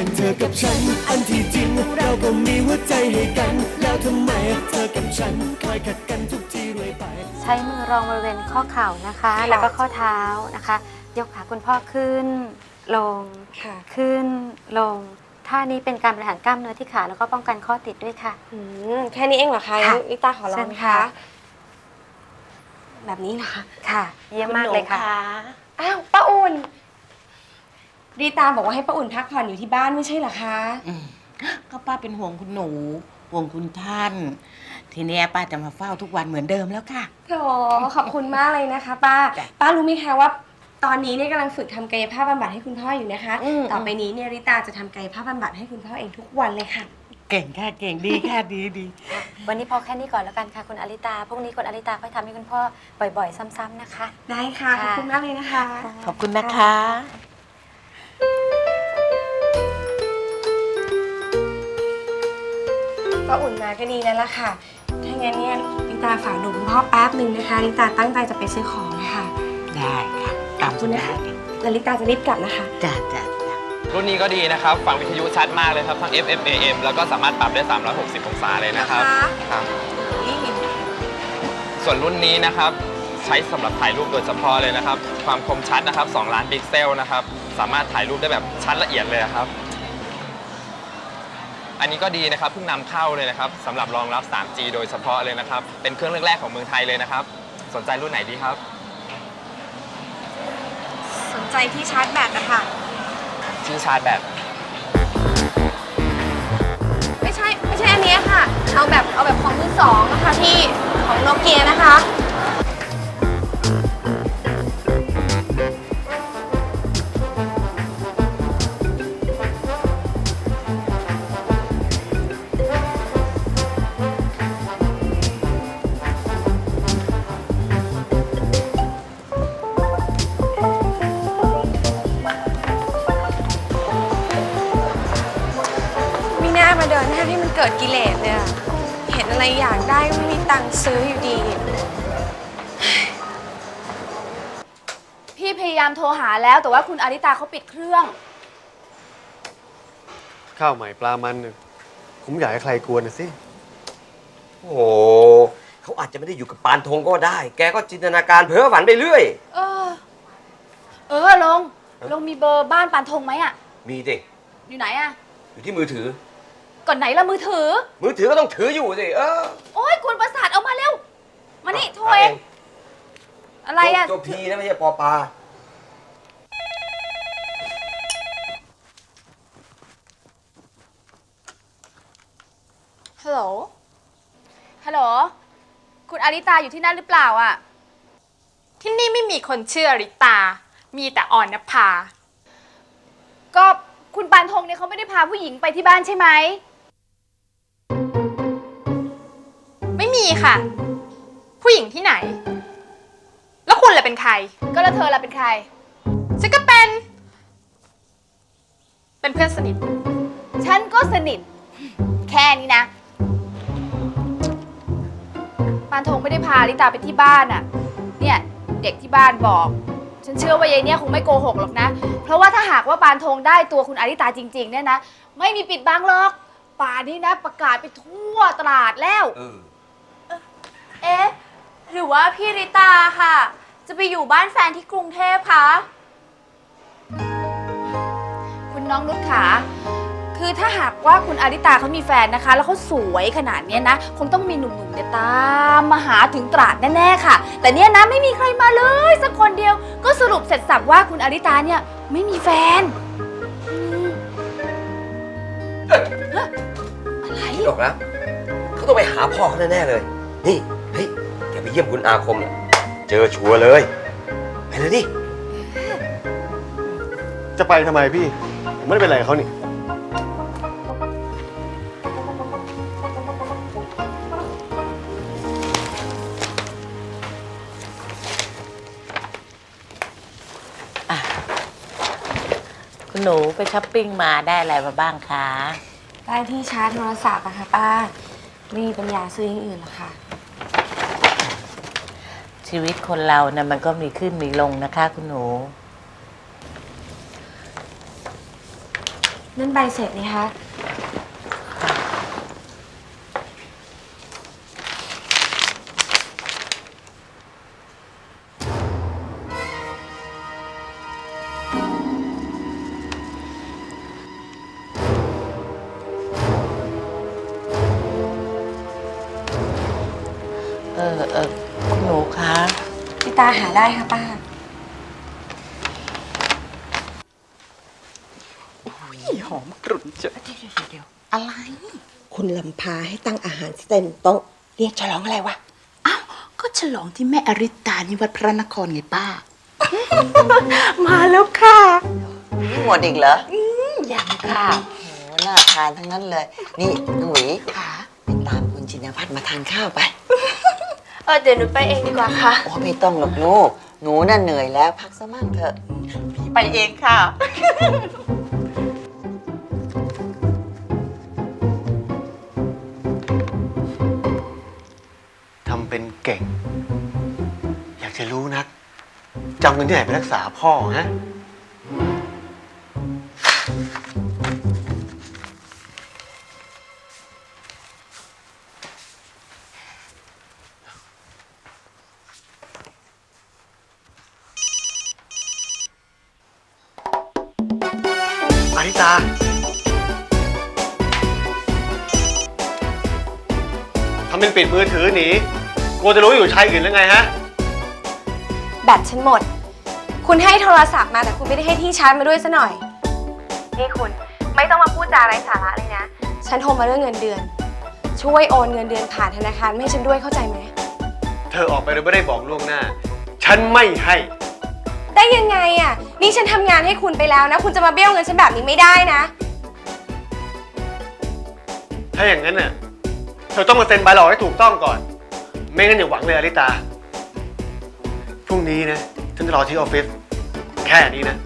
กันเธอกับฉัน อันที่จริงเราก็มีหัวใจให้กัน แล้วทำไมเธอกับฉันคอยขัดกันทุกทีเรื่อยไป ใช้มือรองบริเวณข้อเข่านะคะ แล้วก็ข้อเท้านะคะ ยกขาคุณพ่อขึ้น ลง ค่ะ ขึ้น ลง ท่านี้เป็นการบริหารกล้ามเนื้อที่ขาแล้วก็ป้องกันข้อติดด้วยค่ะ อืมแค่นี้เองเหรอคะค่ะงั้นลิต้าขอลอเชิงญนะค่ะ คะ แบบนี้นะคะค่ะ เยี่ยมมากเลยค่ะณหนูอ้าวป้าอุ่น ดีตาบอกว่าให้ป้าอุ่นพักผ่อนอยู่ที่บ้านไม่ใช่เหรอคะ อืมก็ป้าเป็นห่วงคุณหนู ห่วงคุณท่าน ทีเนี้ยป้าจะมาเฝ้าทุกวันเหมือนเดิมแล้วค่ะ โถขอบคุณมากเลยนะคะ ป้า จ้ะป้ารู้ไหมคะว่า ตอนนี้เนี่ยกำลังฝึกทำกายภาพบำบัดให้คุณพ่ออยู่นะคะ อืม ต่อไปนี้เนี่ยริตาจะทำกายภาพบำบัดให้คุณพ่อเองทุกวันเลยค่ะ เก่งค่ะเก่งดีค่ะดีดีวันนี้พอแค่นี้ก่อนแล้วกันค่ะคุณอลิตา พรุ่งนี้คุณอลิตาค่อยทำให้คุณพ่อบ่อยๆ ซ้ำๆนะคะ ได้ค่ะ ขอบค่ะคุณมากเลยนะคะ ขอบคุณนะคะ ป้าอุ่นมาก็ดีแล้วล่ะค่ะ ถ้างั้นเนี่ยลิตาฝากดูคุณพ่อแป๊บหนึ่งนะคะ ลิตาตั้งใจจะไปซื้อของนะคะได้ค่ะตามขอบคุคุณณนะนะคะคะแล้วลิตาจะรีบกลับนะคะจ้าจ้าจ้ารุ่นนี้ก็ดีนะครับฟังวิทยุชัดมากเลยครับ ทั้ง FM AM แล้วก็สามารถปรับได้ 360 องศาเลยนะครับนะคะครับ ส่วนรุ่นนี้นะครับ ใช้สำหรับถ่ายรูปโดยเฉพาะเลยนะครับ ความคมชัดนะครับ 2 ล้านพิกเซลนะครับ สามารถถ่ายรูปได้แบบชัดละเอียดเลยครับ อันนี้ก็ดีนะครับเพิ่งนำเข้าเลยนะครับสำหรับรองรับ 3G โดยเฉพาะเลยนะครับ เป็นเครื่องแรกๆของเมืองไทยเลยนะครับ สนใจรุ่นไหนดีครับ สนใจที่ชาร์จแบตนะคะที่ชาร์จแบตไม่ใช่ไม่ใช่อันเนี้ยค่ะ เอาแบบเอาแบบของมือสองนะคะที่ของโนเกียนะคะ มีหน้ามาเดินห้างให้มันเกิดกิเลสเนี่ยเห็นอะไรอยากได้ก็ไม่มีตังค์ซื้ออยู่ดี พี่พยายามโทรหาแล้วแต่ว่าคุณอาริตาเขาปิดเครื่อง ข้าวใหม่ปลามันเนี่ยผมอยากให้ใครกวนนะสิ โอ้โหเขาอาจจะไม่ได้อยู่กับปานธงก็ได้ แกก็จินตนาการเพ้อฝันไปเรื่อย เออ เออลงลงมีเบอร์บ้านปานธงไหมอะมีดิ อยู่ไหนอะอยู่ที่มือถือ ก่อนไหนละมือถือ มือถือก็ต้องถืออยู่สิเออโอ้ยคุณประสาทเอามาเร็ว มานี่โทรเอง อะไรอะตัวพีนะไม่ใช่ปอปลาฮัลโหล ฮัลโหล คุณอาริตาอยู่ที่นั่นหรือเปล่าอะที่นี่ไม่มีคนชื่ออริตา มีแต่อ่อนนภา ก็คุณปานธงเนี่ยเขาไม่ได้พาผู้หญิงไปที่บ้านใช่ไหม ม่มีค่ะ ผู้หญิงที่ไหน แล้วคุณล่ะเป็นใคร ก็แล้วเธอล่ะเป็นใคร ฉันก็เป็น เป็นเพื่อนสนิท ฉันก็สนิท แค่นี้นะปานธงไม่ได้พาลิตาไปที่บ้านอะ่ะ เนี่ยเด็กที่บ้านบอก ฉันเชื่อว่ายายเนี่ยคงไม่โกหกหรอกนะ เพราะว่าถ้าหากว่าปานธงได้ตัวคุณอาริตาจริง ๆ เนี่ยนะ ไม่มีปิดบังหรอก ป่านนี้นะประกาศไปทั่วตลาดแล้ว เออ เอ๊ะ หรือว่าพี่ริตาค่ะ จะไปอยู่บ้านแฟนที่กรุงเทพคะ คุณน้องนุชขา คือถ้าหากว่าคุณอาริตาเขามีแฟนนะคะ แล้วเขาสวยขนาดเนี้ยนะ คงต้องมีหนุ่มๆเนี่ยตามมาหาถึงตราดแน่ๆค่ะ แต่เนี่ยนะไม่มีใครมาเลยสักคนเดียว ก็สรุปเสร็จสับว่าคุณอาริตาเนี่ยไม่มีแฟนอืมเฮ้ยอะไรคิดออกแล้วเขาต้องไปหาพ่อเขาแน่ๆเลย นี่เฮ้ยแกไปเยี่ยมคุณอาคมน่ะเจอชัวร์เลย ไปเลยดิ จะไปทำไมพี่ผมไม่ได้เป็นอะไรกับเขานี่ คุณหนูไปช้อปปิ้งมาได้อะไรมาบ้างคะ ได้ที่ชาร์จโทรศัพท์อะค่ะป้า ไม่มีปัญญาซื้ออย่างอื่นหรอกค่ะ ชีวิตคนเรานะ่ะมันก็มีขึ้นมีลงนะคะ คุณหนู นั่นใบเสร็จนี่คะ ออเออคุณหนูคะลิตาหาได้ค่ะป้า หอมกรุ่นเจอเดี๋ยวเดี๋ยวอะไรคุณลำพาให้ตั้งอาหารที่เต็มโต๊ะเรียกฉลองอะไรวะ อ้าว ก็ฉลองที่แม่อริตานิวัดพระนครไงป้า มาแล้วค่ะหมดอีกเหรอยังค่ะโหน่าทานทั้งนั้นเลย นี่น้องหวีค่ะไปตามคุณชินพัฒน์มาทานข้าวไปเออเดี๋ยวหนูไปเองดีกว่าค่ะ โอ้ไม่ต้องหรอกลูก หนูน่ะเหนื่อยแล้วพักสักมั่งเถอะ ไปเองค่ะ ทำเป็นเก่ง อยากจะรู้นักจำเงินที่ไหนไปรักษาพ่อฮะ ทำเป็นปิดมือถือหนีกลัวจะรู้อยู่ชายอื่นแล้วไงฮะ แบตฉันหมด คุณให้โทรศัพท์มาแต่คุณไม่ได้ให้ที่ชาร์จมาด้วยซะหน่อย นี่คุณ ไม่ต้องมาพูดจาไร้สาระเลยนะ ฉันโทรมาเรื่องเงินเดือน ช่วยโอนเงินเดือนผ่านธนาคารไม่ให้ฉันด้วยเข้าใจไหม เธอออกไปโดยไม่ได้บอกล่วงหน้า ฉันไม่ให้ ได้ยังไงอะ นี่ฉันทำงานให้คุณไปแล้วนะ คุณจะมาเบี้ยวเงินฉันแบบนี้ไม่ได้นะ ถ้าอย่างนั้นน่ะ เธอต้องมาเซ็นใบหลอกให้ถูกต้องก่อน ไม่งั้นอย่าหวังเลยอลิตา พรุ่งนี้นะ ฉันจะรอที่ออฟฟิศแค่นี้นะ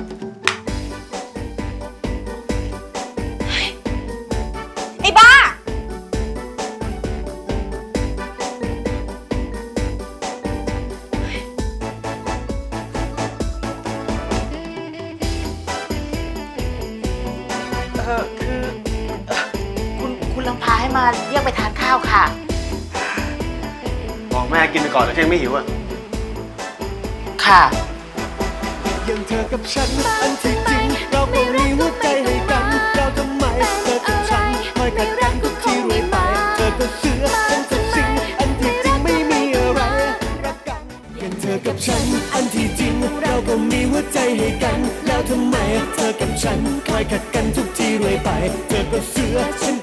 ไปทานข้าวค่ะ บอกแม่กินไปก่อนแล้วฉันยังไม่หิวอะ ค่ะ อย่างเธอกับฉันอันที่จริง เราก็มีหัวใจให้กัน เราทำไมเธอกับฉันคอยขัดกันทุกทีเรื่อยไปเธอก็เสือฉันก็สิงอันที่จริงไม่มีอะไรรักกันอย่างเธอกับฉันอันที่จริง เราก็มีหัวใจให้กัน แล้วทำไมเธอกับฉันคอยขัดกันทุกทีเรื่อยไป เธอก็เสือฉัน